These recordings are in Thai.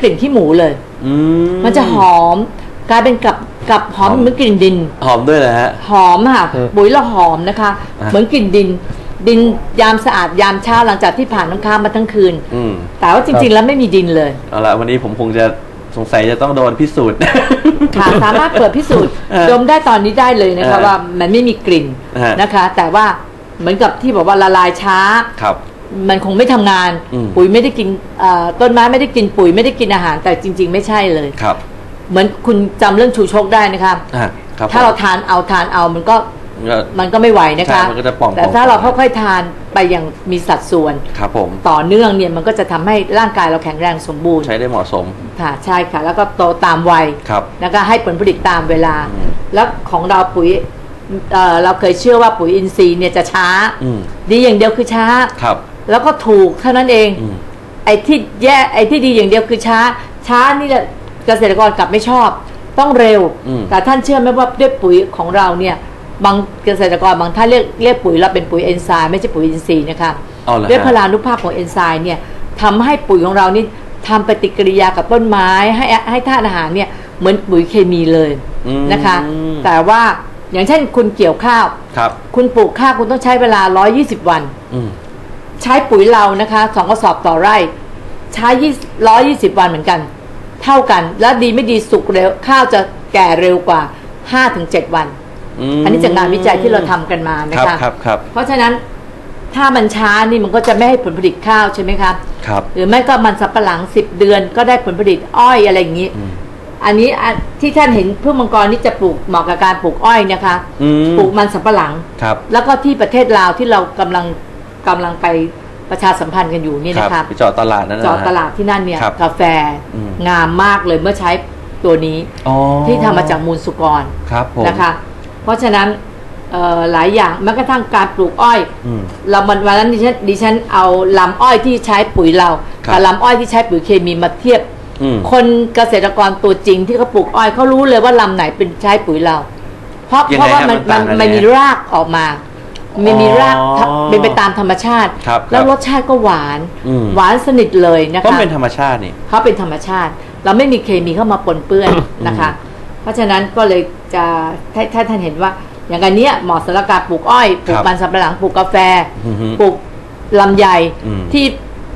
กลิ่นขี้หมูเลยอืมมันจะหอม กลายเป็นกับกับหอมหอมเหมือนกลิ่นดิน หอมด้วยนะฮะ หอมค่ะอืมปุ๋ยเราหอมนะคะอะเหมือนกลิ่นดิน ดินยามสะอาดยามเช้าหลังจากที่ผ่านน้ำค้างมาทั้งคืนอืมแต่ว่าจริง ๆ แล้วไม่มีดินเลยเอาละวันนี้ผมคงจะสงสัยจะต้องโดนพิสูจน์ค่ะสามารถเปิดพิสูจน์เออดมได้ตอนนี้ได้เลยนะคะเออว่ามันไม่มีกลิ่นฮะนะคะ แต่ว่าเหมือนกับที่บอกว่าละลายช้าครับ มันคงไม่ทำงาน อืม ปุ๋ยไม่ได้กินเอ่อต้นไม้ไม่ได้กินปุ๋ยไม่ได้กินอาหาร แต่จริง ๆ ไม่ใช่เลย ครับเหมือนคุณจำเรื่องชูชกได้นะคะอะครับถ้าเราผมทานเอาทานเอามันก็ก็ มันก็ไม่ไหวนะคะ ใช่มันก็จะป่องๆ แต่ถ้าเราค่อยๆทานไปอย่างมีสัดส่วน ครับผม ต่อเนื่องเนี่ยมันก็จะทำให้ร่างกายเราแข็งแรงสมบูรณ์ใช้ได้เหมาะสมค่ะใช่ค่ะ แล้วก็โตตามวัย ครับนะคะให้ผลผลิตตามเวลา อืม แล้วของเราปุ๋ยเอ่อเราเคยเชื่อว่าปุ๋ยอินทรีย์เนี่ยจะช้า อืมดีอย่างเดียวคือช้า ครับ แล้วก็ถูกเท่านั้นเองอืมไอ้ที่แย่ไอ้ที่ดีอย่างเดียวคือช้า ช้านี่แหละเกษตรกรกลับไม่ชอบ ต้องเร็วอืมแต่ท่านเชื่อไหมว่าด้วยปุ๋ยของเราเนี่ยบางเกษตรกรบางท่านเรียกเรียกปุ๋ยเราเป็นปุ๋ยเอนไซม์ไม่ใช่ปุ๋ยอินทรีย์นะคะเอาเหรอฮะด้วยพลานุภาพของเอนไซม์เนี่ยทำให้ปุ๋ยของเรานี่ทำปฏิกิริยากับต้นไม้ ให้ให้ธาตุอาหารเนี่ยเหมือนปุ๋ยเคมีเลยอืมนะคะ แต่ว่าอย่างเช่นคุณเกี่ยวข้าวครับคุณปลูกข้าวคุณต้องใช้เวลา 120 วันอืม ใช้ปุ๋ยเรานะคะสองกระสอบต่อไร่ ใช้ร้อยยี่สิบวันเหมือนกัน เท่ากัน แล้วดีไม่ดีสุกเร็วข้าวจะแก่เร็วกว่าห้าถึงเจ็ดวันมอันนี้จากงานวิจัยที่เราทำกันมานะครัคะบครับครับเพราะฉะนั้นถ้ามันช้านี่มันก็จะไม่ให้ผลผลิตข้าวใช่ไหมคะครับ หรือไม่ก็มันสับปะหลังสิบเดือนก็ได้ผลผลิตอ้อยอะไรอย่างนี้อืมอันนี้อันที่ท่านเห็นพึ่งมังกรนี่จะปลูกเหมาะกับการปลูกอ้อยนะคะอืมปลูกมันสับปะหลังครับ แล้วก็ที่ประเทศลาวที่เรากำลัง กำลังไปประชาสัมพันธ์กันอยู่นี่ครันะคะไปเจอดตลาดนั่นนะเจาะฮะตลาดที่นั่นเนี่ยครับกาแฟอืมงามมากเลยเมื่อใช้ตัวนี้อ๋อที่ทำมาจากมูลสุกรครับผมนะคะเพราะฉะนั้นเอ่อหลายอย่างแม้กระทั่งการปลูกอ้อยอืมเรามันวันนั้นดิฉันดิฉันเอาลำอ้อยที่ใช้ปุ๋ยเราครับกับลำอ้อยที่ใช้ปุ๋ยเคมีมาเทียบอืมคนเกษตรกรตัวจริงที่เขาปลูกอ้อยเขารู้เลยว่าลำไหนเป็นใช้ปุ๋ยเรา เพราะยังไงเพราะว่าฮะมันมันมันต่างกันมันมียังไงรากออกมา มันมีรากอ๋อเป็นไปตามธรรมชาติ ครับแล้วครับรสชาติก็หวาน อืม หวานสนิทเลยนะเพราะคะเป็นธรรมชาตินี่ เขาเป็นธรรมชาติ เราไม่มีเคมีเข้ามาปนเปื้อนนะคะ เพราะฉะนั้นก็เลยจะถ้าถ้าท่านเห็นว่า อย่างอันเนี้ยเหมาะสำหรับการปลูกอ้อยปลูคกรับมันสำปะหลังปลูกกาแฟอือฮึปลูกลำไยอืม ที่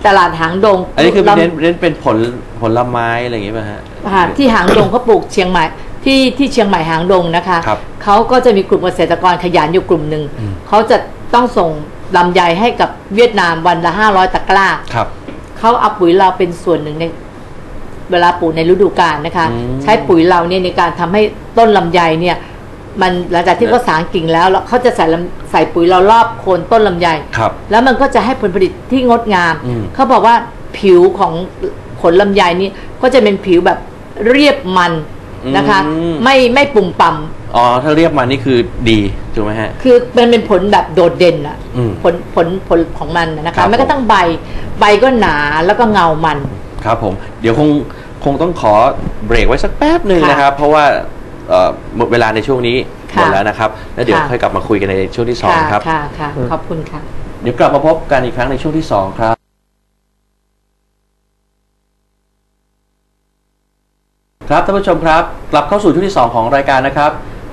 ตลาดหางดงอันนี้คือลำ เน้นเน้นเป็นผลผลไม้อะไรอย่างงี้ป่ะฮะค่ะที่หางดงเขาปลูกเชียงใหม่ ที่ที่เชียงใหม่หางดงนะคะครับเขาก็จะมีกลุ่มเกษตรกรขยันอยู่กลุ่มหนึ่งอืม เขาจะต้องส่งลำไยให้กับเวียดนามวันละห้าร้อยตะกร้า ครับ เขาเอาปุ๋ยเราเป็นส่วนหนึ่งในเวลาปลูกในฤดูกาลนะคะ อืมใช้ปุ๋ยเราเนี่ยในการทำให้ต้นลำไยเนี่ย มันหลังจากที่เขาสางกิ่งแล้วแล้วเขาจะใส่ลำใส่ปุ๋ยเรารอบโคนต้นลำไยครับแล้วมันก็จะให้ผลผลิตที่งดงาม อืม เขาบอกว่าผิวของผลลำไยนี่ก็จะเป็นผิวแบบเรียบมัน นะคะ อืม ไม่ไม่ปุ่มป่ำอ๋อ ถ้าเรียกมานี่คือดีถูกไหมฮะ คือมันเป็นผลแบบโดดเด่นอะอืมผลผลผลของมันน่ะนะครัคะบ แม้กระทั่งใบใบก็หนาแล้วก็เงามัน ครับผม เดี๋ยวคงคงต้องขอเบรกไว้สักแป๊บหนึ่งค่ะนะครับ เพราะว่าเอ่อหมดเวลาในช่วงนี้หค่ะมดแล้วนะครับ แล้วเดี๋ยวค่ะ ค่อยกลับมาคุยกันในช่วงที่สองค่ะครับ ค่ะค่ะขอบคุณค่ะ เดี๋ยวกลับมาพบกันอีกครั้งในช่วงที่สองครับ ครับท่านผู้ชมครับ กลับเข้าสู่ช่วงที่ 2 ของรายการนะครับ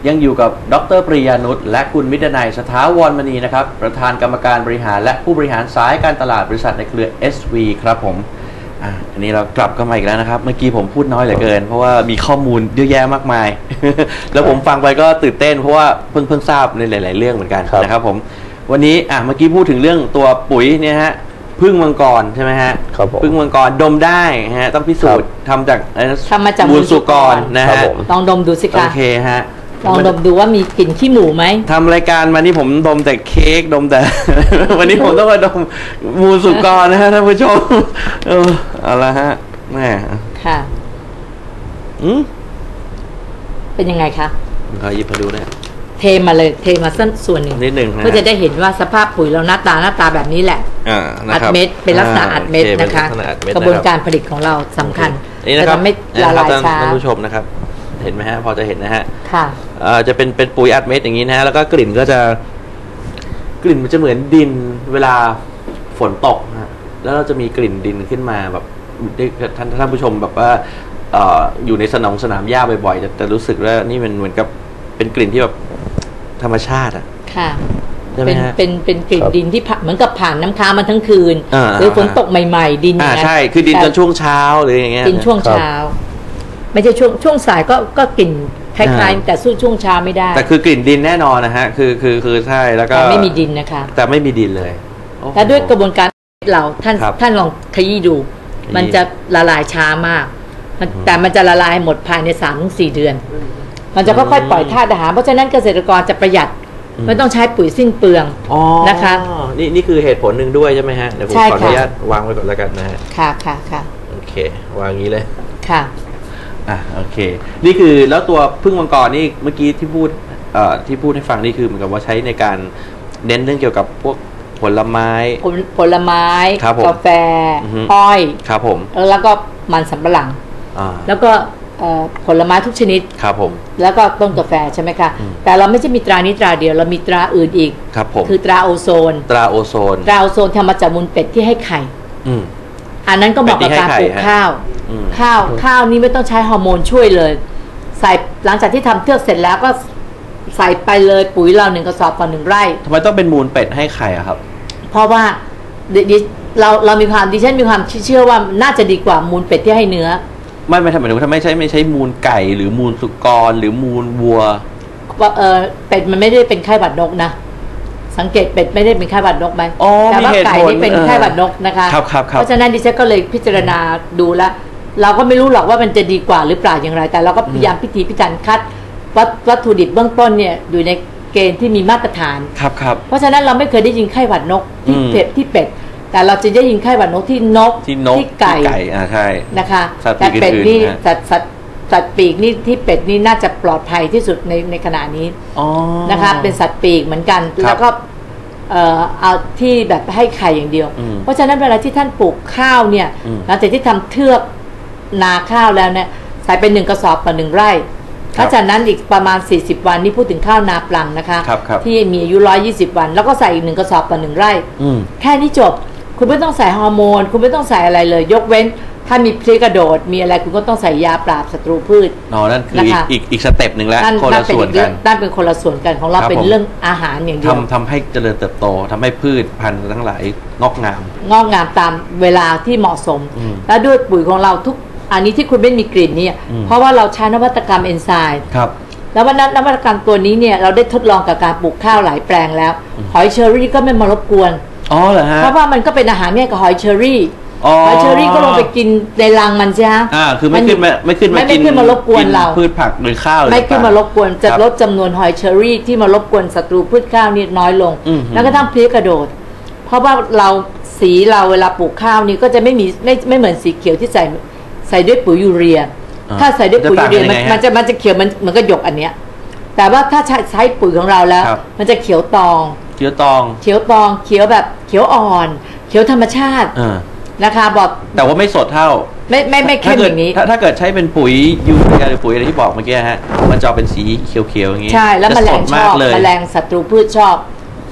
ยังอยู่กับดรปริยานุชและคุณมิตรนัยสถาวรมณีนะครับ ประธานกรรมการบริหารและผู้บริหารสายการตลาดบริษัทในเครือ SV ครับผมอะอันนี้เรากลับกันมาอีกแล้วนะครับ เมื่อกี้ผมพูดน้อยเหลือเกิน เพราะว่ามีข้อมูลเยอะแยะมากมาย แล้วผมฟังไปก็ตื่นเต้นเพราะว่าเพิ่งเพิ่งทราบในหลาย ๆ เรื่องเหมือนกันนะครับผมวันนี้อะเมื่อกี้พูดถึงเรื่องตัวปุ๋ยเนี่ยฮะ พึ่งมังกรใช่ไหมฮะครับผมพึ่งมังกรดมได้ฮะต้องพิสูจน์ทำจากอะไรนะทำมาจากมูลสุกรมูลสุกรนะครับฮะผมลองดมดูสิโอคะเคฮะลองดมดูว่ามีกลิ่นขี้หมูไหมทำรายการมานี่ผมดมแต่เค้กดมแต่ วันนี้ผมต้องมาดมมูลสุกรนะฮะท่านผู้ชมเออเอาละฮะแม่ค่ะอืมเป็นยังไงคะขอหยิบมาดูหนะเทมาเลยเทมาสักส่วนหนึ่งนิดหนึ่งนะเพื่อจะได้เห็นว่าสภาพปุ๋ยเราหน้าตาหน้าตาแบบนี้แหละ อ่านะอัดครับเม็ดเป็นลักษณะอัดเม็ดโอนะคะเป็นลักษณะอัดเม็ดกระบวนคการผลิตของเราสำคัญนี่จะนะครับทำให้ละลายนี่นะครับช้าท่านผู้ชมนะครับ เห็นไหมฮะ พอจะเห็นนะฮะค่ะเอ่อจะเป็นเป็นปุ๋ยอัดเม็ดอย่างนี้นะฮะแล้วก็กลิ่นก็จะ กลิ่นมันจะเหมือนดินเวลาฝนตกนะฮะแล้วเราจะมีกลิ่นดินขึ้นมาแบบได้ท่านท่านผู้ชมแบบว่าเอ่ออยู่ในสนามสนามหญ้าบ่อยๆแต่แต่รู้สึกว่านี่มันเหมือนกับเป็นกลิ่นที่แบบธรรมชาติอะค่ะ ใช่ไหมเป็นฮะ เป็นเป็นกลิ่นครับดินที่ผ่านเหมือนกับผ่านน้ำค้างมาทั้งคืนอ่า หรือฝนอ่าตกใหม่ ๆ ดินอ่าย่างนั้นใช่ คือดินแต่ตอนช่วงเช้าหรืออย่างเงี้ยดินช่วงครับเช้า ไม่ใช่ช่วงช่วงสายก็ก็กลิ่นคล้าย อ่า ๆ แต่สู้ช่วงเช้าไม่ได้แต่คือกลิ่นดินแน่นอนนะฮะ คือคือคือใช่แล้วก็แต่ไม่มีดินนะคะ แต่ไม่มีดินเลยโอ้โห และด้วยกระบวนการเราท่านครับท่านลองขยี้ดู ขยี้มันจะละลายช้ามากมันแต่มันจะละลายหมดภายใน3าถึงสเดือน มันจะค่อยๆปล่อยธาตุอาหารเพราะฉะนั้นเกษตรกรจะประหยัด ไม่ต้องใช้ปุ๋ยสิ้นเปลืองอ๋อนะคะนี่นี่คือเหตุผลหนึ่งด้วยใช่ไหมฮะเดี๋ยวผมใช่ขออค่ะนุญาตวางไว้ก่อนแล้วกันนะฮะค่ะค่ะค่ะโอเควางอย่างนี้เลยค่ะอะโอเค นี่คือแล้วตัวพึ่งมังกรนี่เมื่อกี้ที่พูดเอ่อที่พูดให้ฟังนี่คือเหมือนกับว่าใช้ในการเน้นเรื่องเกี่ยวกับพวกผลไม้ ผลผลไม้ครับผมกาแฟอือฮึอ้อยครับผมแล้วก็มันสำปะหลังอ่าแล้วก็เอ่อ ผลไม้ทุกชนิด ครับผม แล้วก็ต้นกาแฟใช่ไหมคะอืมแต่เราไม่ใช่มีตรานี้ตราเดียว เรามีตราอื่นอีก ครับผม คือตราโอโซน ตราโอโซน ตราโอโซนทำมาจากมูลเป็ดที่ให้ไข่อืมอันนั้นก็เหมาะกับเป็ดที่การให้ปลูกไข่ฮะข้าวอืมข้าว ข้าวนี่ไม่ต้องใช้ฮอร์โมนช่วยเลย ใส่หลังจากที่ทำเทือกเสร็จแล้วก็ใส่ไปเลยปุ๋ยเราหนึ่งกระสอบต่อหนึ่งไร่ทำไมต้องเป็นมูลเป็ดให้ไข่อะครับ เพราะว่าดิดิเราเรามีความดิฉันมีความเชื่อว่าน่าจะดีกว่ามูลเป็ดที่ให้เนื้อ ไม่ไม่ทำไมถึงถ้าไม่ใช่ไม่ใช่มูลไก่ หรือมูลสุกรหรือมูลวัวว่าเออเป็ดมันไม่ได้เป็นไข้หวัดนกนะสังเกตเป็ดไม่ได้เป็นไข้หวัดนกไหมอ๋อแต่ว่ามีเหตุไก่ผลนี่เป็นเออไข้หวัดนกนะคะครับครับครับเพราะฉะนั้นดิฉันก็เลยพิจารณาดูแล้วเราก็ไม่รู้หรอกว่ามันจะดีกว่าหรือเปล่าอย่างไร แต่เราก็พยายามพิถีพิถันคัดวัตวัตถุดิบเบื้องต้นเนี่ยอยู่ในเกณฑ์ที่มีมาตรฐานครับครับเพราะฉะนั้นเราไม่เคยได้ยินไข้หวัดนกที่อืมเป็ดที่เป็ด แต่เราจะได้ยินไข้หวัดนกที่นกที่นกที่ไก่อ่าใช่นะคะสัตว์ปีแต่กเป็ดอื่นๆนี่นะสัตว์สัตว์สัตว์ปีกนี่ที่เป็ดนี่น่าจะปลอดภัยที่สุดในในขณะนี้อ๋อนะคะ เป็นสัตว์ปีกเหมือนกันครับแล้วก็เอ่อเอาที่แบบให้ไข่อย่างเดียวอืมเพราะฉะนั้นเวลาที่ท่านปลูกข้าวเนี่ยอืมหลังจากที่ทำเทือกนาข้าวแล้วเนี่ยใส่เป็นหนึ่งกระสอบต่อหนึ่งไร่ครับถ้าจากนั้นอีกประมาณ 40 วันนี่พูดถึงข้าวนาปลังนะคะครับครับที่มีอายุ 120 วัน แล้วก็ใส่อีกหนึ่งกระสอบต่อหนึ่งไร่อืมแค่นี้จบ คุณไม่ต้องใส่ฮอร์โมน คุณไม่ต้องใส่อะไรเลย ยกเว้น ถ้ามีพลิกกระโดด มีอะไรคุณก็ต้องใส่ยาปราบศัตรูพืชอ๋อนั่นคือนะคะอีกอีกอีกสเต็ปหนึ่งแล้วนั่นคนนั่ละนเป็นส่วนอีกเรื่กัอนงนั่นเป็นคนละส่วนกันของเราครับเป็นผมเรื่องอาหารอย่างเดียวทำทำให้เจริญเติบโตทำให้พืชพันธุ์ทั้งหลายงอกงาม งอกงามตามเวลาที่เหมาะสมอืมและด้วยปุ๋ยของเราทุกอันนี้ที่คุณไม่มีกลิ่นเนี่ยอืมเพราะว่าเราใช้นวัตกรรมเอนไซม์ครับแล้ววันนั้นนวัตกรรมตัวนี้เนี่ยเราได้ทดลองกับการปลูกข้าวหลายแปลงแล้ว หอยเชอรี่ก็ไม่มารบกวน อ๋อเหรอฮะ เพราะว่ามันก็เป็นอาหารเนี่ยกับหอยเชอรี่อ๋อ หอยเชอรี่ก็ลงไปกินในรังมันใช่ไหมอ่าคือไม่ขึ้นมาไม่ขึ้นมาไม่กินไม่ขึ้นมารบกวนเรา พืชผักหรือข้าวหรือไม่ขึ้นมารบกวนจะครับลดจำนวนหอยเชอรี่ที่มารบกวนศัตรูพืชข้าวนี่น้อยลง อืมแล้วก็ทั้งเพลี้ยกระโดด เพราะว่าเราสีเราเวลาปลูกข้าวนี่ก็จะไม่มีไม่ไม่เหมือนสีเขียวที่ใส่ใส่ด้วยปุ๋ยยูเรีย อ่าถ้าใส่ด้วยปุ๋ยยูเรียจะมันต่างกันยังไงฮะมันจะมันจะเขียวมันเหมือนก็หยกอันเนี้ย แต่ว่าถ้าใช้ใช้ปุ๋ยของเราแล้ว ครับมันจะเขียวตอง เชื้อตอง เขียวตองเขียวแบบเขียวอ่อน เขียวธรรมชาติอ่านะคะบอกแต่ว่าไม่สดเท่า ไม่ไม่ไม่เข้ถ้ามเกิอดย่างนี้ ถ้าถ้าเกิดใช้เป็นปุ๋ยยูเรียหรือปุ๋ยอะไรที่บอกเมื่อกี้ฮะ มันจะออกเป็นสีเขียวๆอย่างนี้ ใช่ แล้วจะแมลสงดชมาอกบเลยแมลงศัตรูพืชชอบ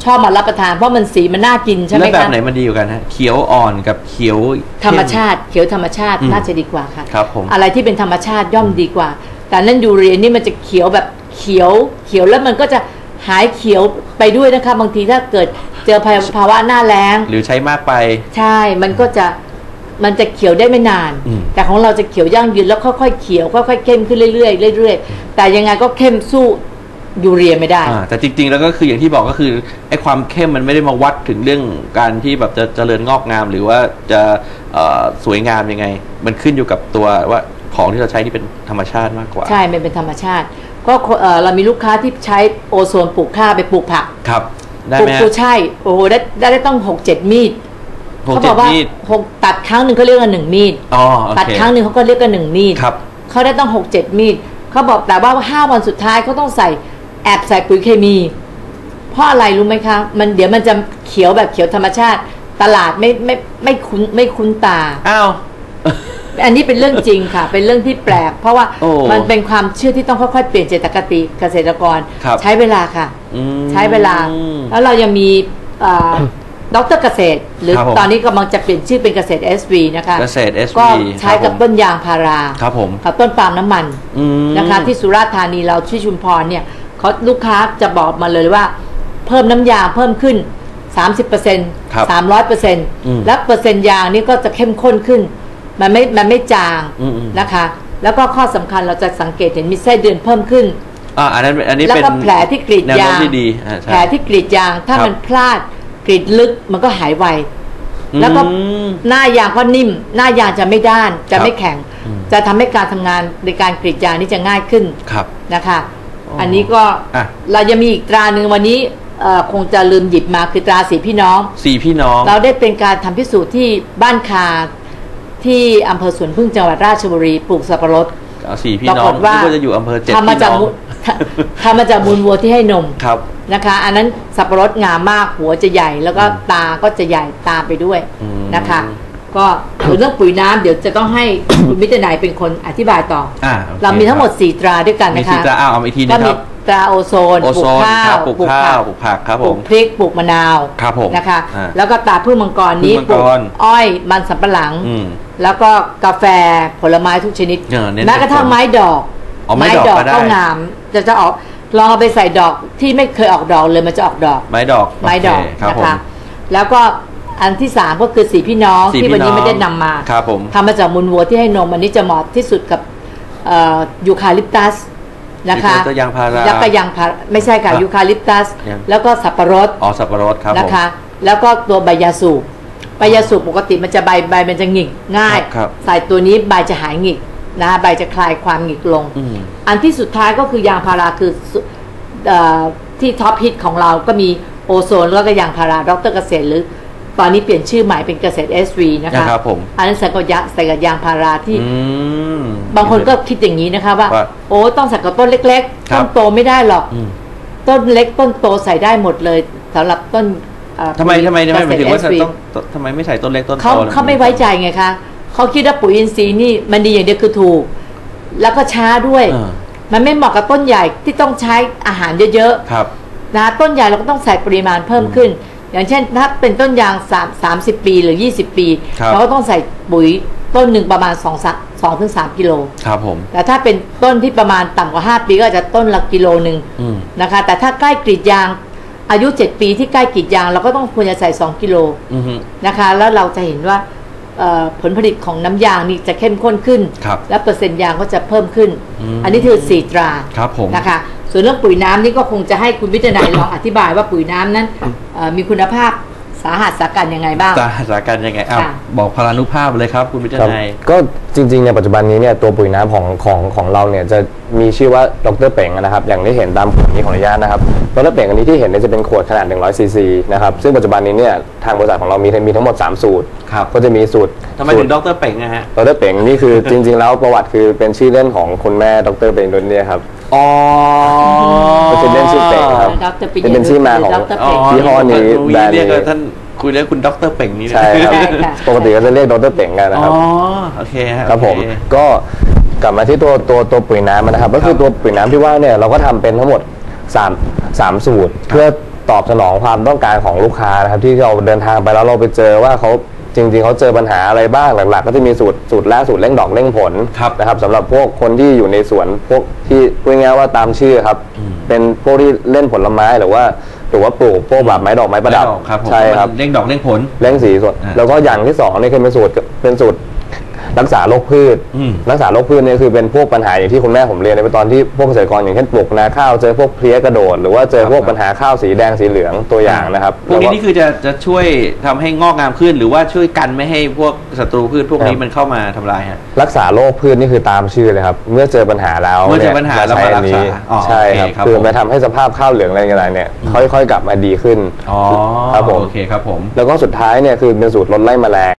ชอบมารับประทานเพราะมันสีมันน่ากินใช่ไหมแล้วแบบคะไหนมันดีกว่ากันฮะ เขียวอ่อนกับเขียวเข้ธรรมชาติ เขียวธรรมชาติอืมน่าจะดีกว่าค่ะ ครับผม อะไรที่เป็นธรรมชาติย่อมดีกว่า แต่นั่นยูเรียนี่มันจะเขียวแบบเขียว เขียวแล้วมันก็จะ หายเขียวไปด้วยนะคะ บางทีถ้าเกิดเจอภาวะหน้าแล้ง หรือใช้มากไป ใช่มันก็จะมันจะเขียวได้ไม่นาน อืม แต่ของเราจะเขียวยั่งยืนแล้วค่อยๆเขียวค่อยๆเข้มขึ้นเรื่อยๆเรื่อยๆ แต่ยังไงก็เข้มสู้ยูเรียไม่ได้ อ่าแต่จริงๆ แล้วก็คืออย่างที่บอกก็คือไอ้ความเข้มมันไม่ได้มาวัดถึงเรื่องการที่แบบจะเจริญงอกงาม หรือว่าจะเอ่อสวยงามยังไง มันขึ้นอยู่กับตัวว่าของที่เราใช้ที่เป็นธรรมชาติมากกว่า ใช่ มันเป็นธรรมชาติ ก็เอ่อเรามีลูกค้าที่ใช้โอโซนปลูกข้าวไปปลูกผักครับ ได้ปลูไหกมฮะกูใช่โอ้โหได้ได้ได้ต้องหกเจ็ดมีดหกเขาบเจ็อดกว่ามีดหกตัดครั้งหนึ่งเขาเรียกว่าหนึ่งมีดอ๋อโอตัดเคครั้งหนึ่งเขาก็เรียกกันหนึ่งมีด ครับ เขาได้ต้องหกเจ็ดมีดเขาบอกแต่ว่าห้าวันสุดท้ายเขาต้องใส่แอบใส่ปุ๋ยเคมี เพราะอะไรรู้ไหมคะ มันเดี๋ยวมันจะเขียวแบบเขียวธรรมชาติ ตลาดไม่ไม่ไม่คุ้นไม่คุ้นตา อ้าว อันนี้เป็นเรื่องจริงค่ะ เป็นเรื่องที่แปลก เพราะว่าโอ้มันเป็นความเชื่อที่ต้องค่อยๆเปลี่ยนเจตคติเกษตรกร ครับใช้เวลาค่ะ อืมใช้เวลา แล้วเรายังมีเอ่อดรเกษตร หรือครับผมตอนนี้กำลังจะเปลี่ยนชื่อเป็นเกษตร SV นะคะเกษตร SV ก็ใช้ครักับบผม ต้นยางพาราครับผมกับต้นปาล์มน้ำมัน อืม นะคะที่สุราษฎร์ธานีเราที่ชุมพรเนี่ยเขาลูกค้าจะบอกมาเลยว่า เพิ่มน้ำยางเพิ่มขึ้น 30%ครับ300%อืมและเปอร์เซ็นต์ยางนี่ก็จะเข้มข้นขึ้น มันไม่มันไม่จางอืมอืมนะคะ แล้วก็ข้อสำคัญเราจะสังเกตเห็นมีไส้เดือนเพิ่มขึ้น อ่าอันนั้นอันนี้แล้วเป็นก็แผลที่กรีดแนวโน้ยามงที่ดีอ่าใช่แผลที่กรีดยาง ถ้าครับ มันพลาดกรีดลึกมันก็หายไว แล้วก็ อืม หน้ายางก็นิ่ม หน้ายางจะไม่ด้านจะไม่ครับแข็ง อืม จะทำให้การทำงานในการกรีดยางนี่จะง่ายขึ้นครับ นะคะ อ๋ออัอันนี้ก็อะ เรายังมีอีกตราหนึ่งวันนี้เอ่อคงจะลืมหยิบมาคือตราสีพี่น้อง สี่พี่น้อง เราได้เป็นการทำพิสูจน์ที่บ้านคา ที่อำเภอสวนพึ่งจังหวัดราชบุรีปลูกสับปะรดเอาสี่พี่ปราน้อกงฏว่าที่ว่าจะอยู่อำเภอเจ็ดทำมาพี่จากน้องมูลทำมาจากมูลวัวที่ให้นมครับนะคะ อันนั้นสับปะรดงามมากหัวจะใหญ่แล้วก็ตาก็จะใหญ่ตามไปด้วยอืมนะคะ ก็เรื่องปุ๋ยน้ำเดี๋ยวจะต้องให้คุณมิตรนายเป็นคนอธิบายต่ออ่าโอคเรามีทั้งหมด4ตราด้วยกันมีนะสี่คะตราอ้าวเอามาอีกทีก็นะคมีรับตราโอโซนโอปลูโซกนข้าควรับปลูกปลูกข้าผัวกปลูกผักครับปผลูมกพริกปลูกมะนาวครับผมนะคะอ่าแล้วก็ตาพืชมังกรนี้พืชมังปกลูรกอ้อยมันสำปะหลังอืม แล้วก็กาแฟผลไม้ทุกชนิดเออเน้นแม้กระทั่งผลไม้ดอกอ๋อไม้ดอกก็ได้ก็งาม จะจะออกลองเอาไปใส่ดอกที่ไม่เคยออกดอกเลยมันจะออกดอก ไม้ดอกไม้ดอกโเคครับนะผม คะแล้วก็อันที่สามก็คือสีพี่น้องสี่ที่วันนี้พี่น้องไม่ได้นำมาครับผม ทำมาจากมูลวัวที่ให้นม อันนี้จะเหมาะที่สุดกับเอ่อยูคาลิปตัสนะคะยูคาลิปตัสยางพารา แล้วก็ยางพาราไม่ใช่ค่ะครับยูคาลิปตัส ยัง แล้วก็สับปะรดอ๋อสับปะรดครับผมนะคะ แล้วก็ตัวใบยาสูบ ใบยาสูบปกติมันจะใบใบมันจะหงิกง่ายครับใส่ตัวนี้ใบจะหายหงิกนะคะใบจะคลายความหงิกลงอืมอันที่สุดท้ายก็คือยางพาราคือสุเอ่อที่ท็อปฮิตของเราก็มีโอโซนแล้วก็ยางพาราดรเกษตรหรือ ตอนนี้เปลี่ยนชื่อใหม่เป็นเกษตร SV นะคะนะครับผมอันนั้นใส่กับยาใส่กับยางพาราที่อืมบางคนก็คิดอย่างนี้นะคะว่าว่าโอ้ต้องใส่กับต้นเล็กครัๆบต้นโตไม่ได้หรอกอืมต้นเล็กต้นโตใส่ได้หมดเลยสำหรับต้นเอ่อ ทำไมทำไมทำไมหมายถึงว่าเกษตร SV ต้องทำไมไม่ใส่ต้นเล็กต้นโตเขาล่ะเขาไม่ไว้ใจไงคะเขาคิดว่าปุ๋ยอินทรีย์นี่มันดีอย่างเดียวคือถูก แล้วก็ช้าด้วยเออมันไม่เหมาะกับต้นใหญ่ที่ต้องใช้อาหารเยอะครับๆนะต้นใหญ่เราก็ต้องใส่ปริมาณเพิ่มขึ้น อย่างเช่นถ้าเป็นต้นยาง3 30 ปีหรือ 20 ปีครับเราก็ต้องใส่ปุ๋ยต้นหนึ่งประมาณ2 2ถึง3กิโลครับผมแต่ถ้าเป็นต้นที่ประมาณต่ำกว่า 5 ปีก็อาจจะต้นละกิโลหนึ่งอืมนะคะ แต่ถ้าใกล้กรีดยาง อายุ7ปีที่ใกล้กรีดยาง เราก็ต้องควรจะใส่2กิโลอือฮึนะคะ แล้วเราจะเห็นว่าเอ่อผลผลิตของน้ำยางนี่จะเข้มข้นขึ้นครับและเปอร์เซ็นต์ยางก็จะเพิ่มขึ้นอืมอันนี้คือสี่ตราครับผมนะคะส่วนเรื่องปุ๋ยน้ำนี่ก็คงจะให้คุณวิทยานายลองอธิบายว่าปุ๋ยน้ำนั้นเอ่อมีคุณภาพ สาหัสสากันยังไงบ้างตาสาการยังไงอ้าวค่ะ บอกพลานุภาพเลยครับ คุณวิทครับนายก็จริงๆในปัจจุบันนี้เนี่ยตัวปุ๋ยน้ำของของของเราเนี่ยจะมีชื่อว่าดรเป่งนะครับ อย่างที่เห็นตามขวดนี้ของอนุญาตนะครับดรเป่งอันนี้ที่เห็นเนี่ยจะเป็นขวดขนาด 100ซีซีนะครับซึ่งปัจจุบันนี้เนี่ยทางบริษัทของเรามีมีทั้งหมด 3 สูตร ครับ ก็จะมีสูตรทำไมสูถึตงร ดรเป่งนะฮะ ดรเป่งนี่คือ จริงๆ แล้วประวัติคือเป็นชื่อเล่นของคุณแม่ดรเป่งดนเนี่ยครับ อ๋อก็คือเล่นชื่อเป่งครับ ดรปิยเป็นที่มาของ ดรเป่งยี่ห้อนี้คุยแบรนด์นี้ เรียกกับท่านคุยเรียกคุณดรเป่งนี่นะใช่ครับ ใช่ค่ะ ปกติก็จะเรียกดรเป่งกันนะอ๋คอรับ โอเคฮะครับผมโอเก็กลับมาที่ตัวตัวตัวปุ๋ยน้ำนะครับ ก็คือตัวปุ๋ยน้ำที่ว่าเนี่ยเราก็ทำเป็นทั้งหมด3 3สูตร เพื่อตอบสนองความต้องการของลูกค้านะครับ ที่เราเดินทางไปแล้วเราไปเจอว่าเขา จริงๆเขาเจอปัญหาอะไรบ้างหลักๆ ก็จะมีสูตรสูตรแรกสูตรเร่งดอกเร่งผลครับนะครับสำหรับพวกคนที่อยู่ในสวนพวกที่พูดง่ายๆว่าตามชื่อครับ เป็นพวกที่เล่นผลไม้หรือว่าหรือว่าปลูกพวกแบบไม้ดอกไม้ประดับไม้ดอกครับผมใช่ครับมันเร่งดอกเร่งผล เร่งสีสด อ่า แล้วก็อย่างที่สองนี่คือเป็นสูตรเป็นสูตร รักษาโรคพืช อืม รักษาโรคพืชเนี่ยคือเป็นพวกปัญหาอย่างที่คุณแม่ผมเรียนในตอนที่พวกเกษตรกรอย่างเช่นปลูกนาข้าวเจอพวกเพลี้ยกระโดดหรือว่าเจอพวกปัญหาข้าวสีแดงสีเหลืองตัวอย่างนะครับพวกนี้แล้นี่คือจะจะช่วยทำให้งอกงามขึ้น หรือว่าช่วยกันไม่ให้พวกศัตรูพืชพวกนี้มันเข้ามาทำลายฮะ รักษาโรคพืชนี่คือตามชื่อเลยครับเมื่อเจอปัญหาแล้วเมื่อเจอนี่ยปัญหาแล้วใช้มารัอักนษานี้อ๋อใช่ครับโอเคครับคือผม มาทำให้สภาพข้าวเหลืองอะไรต่างๆเนี่ยค่อยๆกลับมาดีขึ้น อ๋อครับผม โอเคครับผม แล้วก็สุดท้ายเนี่ยคือเป็นสูตรลดไล่แมลง